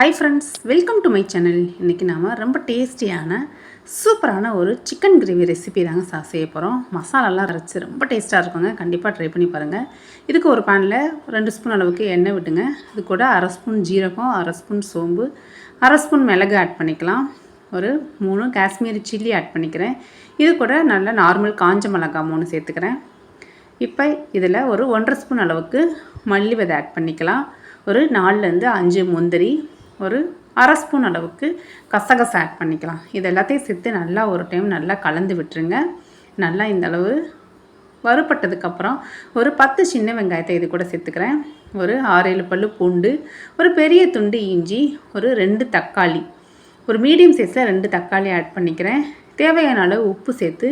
Hi friends welcome to my channel இன்றைக்கி நாம் ரொம்ப டேஸ்டியான சூப்பரான ஒரு சிக்கன் கிரேவி ரெசிபி தாங்க சா செய்ய போகிறோம் மசாலாலாம் அரைச்சி ரொம்ப டேஸ்ட்டாக இருக்குங்க. கண்டிப்பாக ட்ரை பண்ணி பாருங்கள் இதுக்கு ஒரு பேனில் ரெண்டு ஸ்பூன் அளவுக்கு எண்ணெய் விட்டுங்க. இது கூட அரை ஸ்பூன் ஜீரகம் அரை ஸ்பூன் சோம்பு அரை ஸ்பூன் மிளகு ஆட் பண்ணிக்கலாம். ஒரு மூணு காஷ்மீரி சில்லி ஆட் பண்ணிக்கிறேன். இது கூட நல்ல நார்மல் காஞ்ச மிளகா மூணு சேர்த்துக்கிறேன். இப்போ இதில் ஒரு ஒன்றரை ஸ்பூன் அளவுக்கு மல்லி விதை ஆட் பண்ணிக்கலாம். ஒரு நாலுலேருந்து அஞ்சு முந்திரி ஒரு அரை ஸ்பூன் அளவுக்கு கசகசை ஆட் பண்ணிக்கலாம். இது எல்லாத்தையும் சேர்த்து நல்லா ஒரு டைம் நல்லா கலந்து விட்டுருங்க. நல்லா இந்த அளவு வறுப்பட்டதுக்கப்புறம் ஒரு பத்து சின்ன வெங்காயத்தை இது கூட சேர்த்துக்கிறேன். ஒரு ஆறேழு பல்லு பல் பூண்டு ஒரு பெரிய துண்டு இஞ்சி ஒரு ரெண்டு தக்காளி. ஒரு மீடியம் சைஸில் ரெண்டு தக்காளி ஆட் பண்ணிக்கிறேன். தேவையான அளவு உப்பு சேர்த்து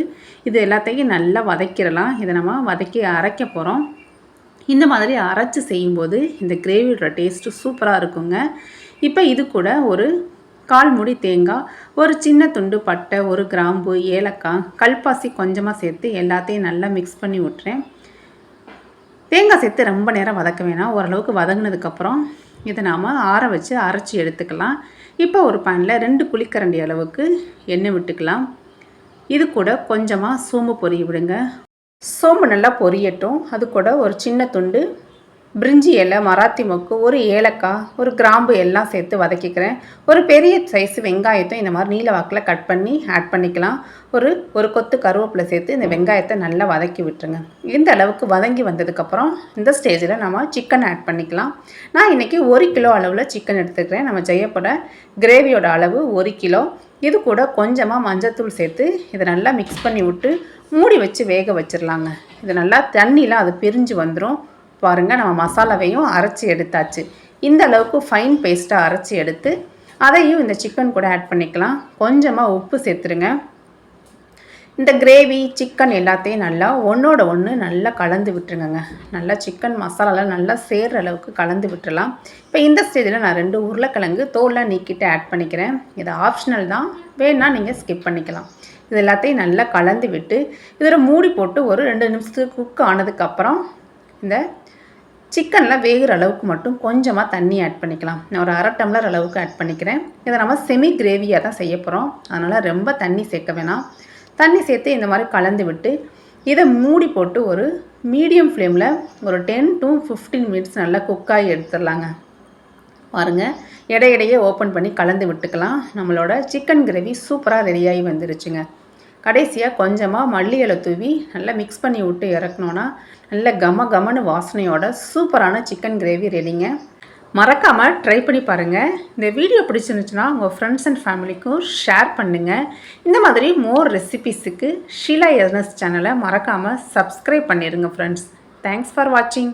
இது எல்லாத்தையும் நல்லா வதக்கிடலாம். இதை நம்ம வதக்கி அரைக்க போகிறோம் இந்த மாதிரி அரைச்சி செய்யும்போது இந்த கிரேவியோட டேஸ்ட்டு சூப்பராக இருக்குங்க. இப்போ இது கூட ஒரு கால் முடி தேங்காய் ஒரு சின்ன துண்டு பட்டை ஒரு கிராம்பு ஏலக்காய் கல்பாசி கொஞ்சமாக சேர்த்து எல்லாத்தையும் நல்லா மிக்ஸ் பண்ணி விட்டுறேன் தேங்காய் சேர்த்து ரொம்ப நேரம் வதக்க வேணாம். ஓரளவுக்கு வதங்கினதுக்கப்புறம் இதை நாம் ஆற வச்சு அரைச்சி எடுத்துக்கலாம். இப்போ ஒரு பேனில் ரெண்டு குளிக்கரண்டி அளவுக்கு எண்ணெய் விட்டுக்கலாம். இது கூட கொஞ்சமாக சோம்பு பொரிய விடுங்க. சோம்பு நல்லா பொரியட்டும். அது கூட ஒரு சின்ன துண்டு பிரிஞ்சி இலை மராத்தி மொக்கு ஒரு ஏலக்காய் ஒரு கிராம்பு எல்லாம் சேர்த்து வதக்கிக்கிறேன். ஒரு பெரிய சைஸ் வெங்காயத்தை இந்த மாதிரி நீல வாக்கில் கட் பண்ணி ஆட் பண்ணிக்கலாம். ஒரு ஒரு கொத்து கருவேப்பிலை சேர்த்து இந்த வெங்காயத்தை நல்லா வதக்கி விட்டுருங்க. இந்த அளவுக்கு வதங்கி வந்ததுக்கப்புறம் இந்த ஸ்டேஜில் நம்ம சிக்கன் ஆட் பண்ணிக்கலாம். நான் இன்றைக்கி ஒரு கிலோ அளவில் சிக்கன் எடுத்துக்கிறேன். நம்ம செய்யப்பட கிரேவியோட அளவு ஒரு கிலோ. இது கூட கொஞ்சமாக மஞ்சத்தூள் சேர்த்து இதை நல்லா மிக்ஸ் பண்ணி விட்டு மூடி வச்சு வேக வச்சிடலாங்க இது நல்லா தண்ணியில் அது பிரிஞ்சு வந்துடும் பாருங்கள் நம்ம மசாலாவையும் அரைச்சி எடுத்தாச்சு. இந்த அளவுக்கு ஃபைன் பேஸ்ட்டாக அரைச்சி எடுத்து அதையும் இந்த சிக்கன் கூட ஆட் பண்ணிக்கலாம். கொஞ்சமாக உப்பு சேர்த்துருங்க. இந்த கிரேவி சிக்கன் எல்லாத்தையும் நல்லா ஒன்றோட ஒன்று நல்லா கலந்து விட்டுருங்க நல்லா சிக்கன் மசாலாலாம் நல்லா சேர்கிற அளவுக்கு கலந்து விட்டுடலாம் இப்போ இந்த ஸ்டேஜில் நான் ரெண்டு உருளைக்கிழங்கு தோல்லாம் நீக்கிட்டு ஆட் பண்ணிக்கிறேன். இது ஆப்ஷனல் தான். வேணால் நீங்கள் ஸ்கிப் பண்ணிக்கலாம். இது எல்லாத்தையும் நல்லா கலந்து விட்டு இதில் மூடி போட்டு ஒரு ரெண்டு நிமிஷத்துக்கு குக் ஆனதுக்கப்புறம் இந்த சிக்கனில் வேகிற அளவுக்கு மட்டும் கொஞ்சமாக தண்ணி ஆட் பண்ணிக்கலாம். நான் ஒரு அரை டம்ளர் அளவுக்கு ஆட் பண்ணிக்கிறேன். இதை நம்ம செமி கிரேவியாக தான் செய்ய போகிறோம் அதனால் ரொம்ப தண்ணி சேர்க்க வேணாம். தண்ணி சேர்த்து இந்த மாதிரி கலந்து விட்டு இதை மூடி போட்டு ஒரு மீடியம் ஃப்ளேமில் ஒரு டென் டு ஃபிஃப்டீன் மினிட்ஸ் நல்லா குக்காகி எடுத்துடலாங்க. பாருங்கள் இடையிடையே ஓப்பன் பண்ணி கலந்து விட்டுக்கலாம். நம்மளோட சிக்கன் கிரேவி சூப்பராக ரெடியாகி வந்துருச்சுங்க. கடைசியாக கொஞ்சமாக மல்லி இலை தூவி நல்லா மிக்ஸ் பண்ணி விட்டு இறக்கணுன்னா நல்ல கம கமனு வாசனையோட சூப்பரான சிக்கன் கிரேவி ரெடிங்க மறக்காமல் ட்ரை பண்ணி பாருங்கள் இந்த வீடியோ பிடிச்சிருந்துச்சுன்னா உங்கள் ஃப்ரெண்ட்ஸ் அண்ட் ஃபேமிலிக்கும் ஷேர் பண்ணுங்கள் இந்த மாதிரி மோர் ரெசிபீஸுக்கு ஷீலா எர்னஸ் சேனலை மறக்காமல் சப்ஸ்கிரைப் பண்ணிடுங்க ஃப்ரெண்ட்ஸ் தேங்க்ஸ் ஃபார் வாட்சிங்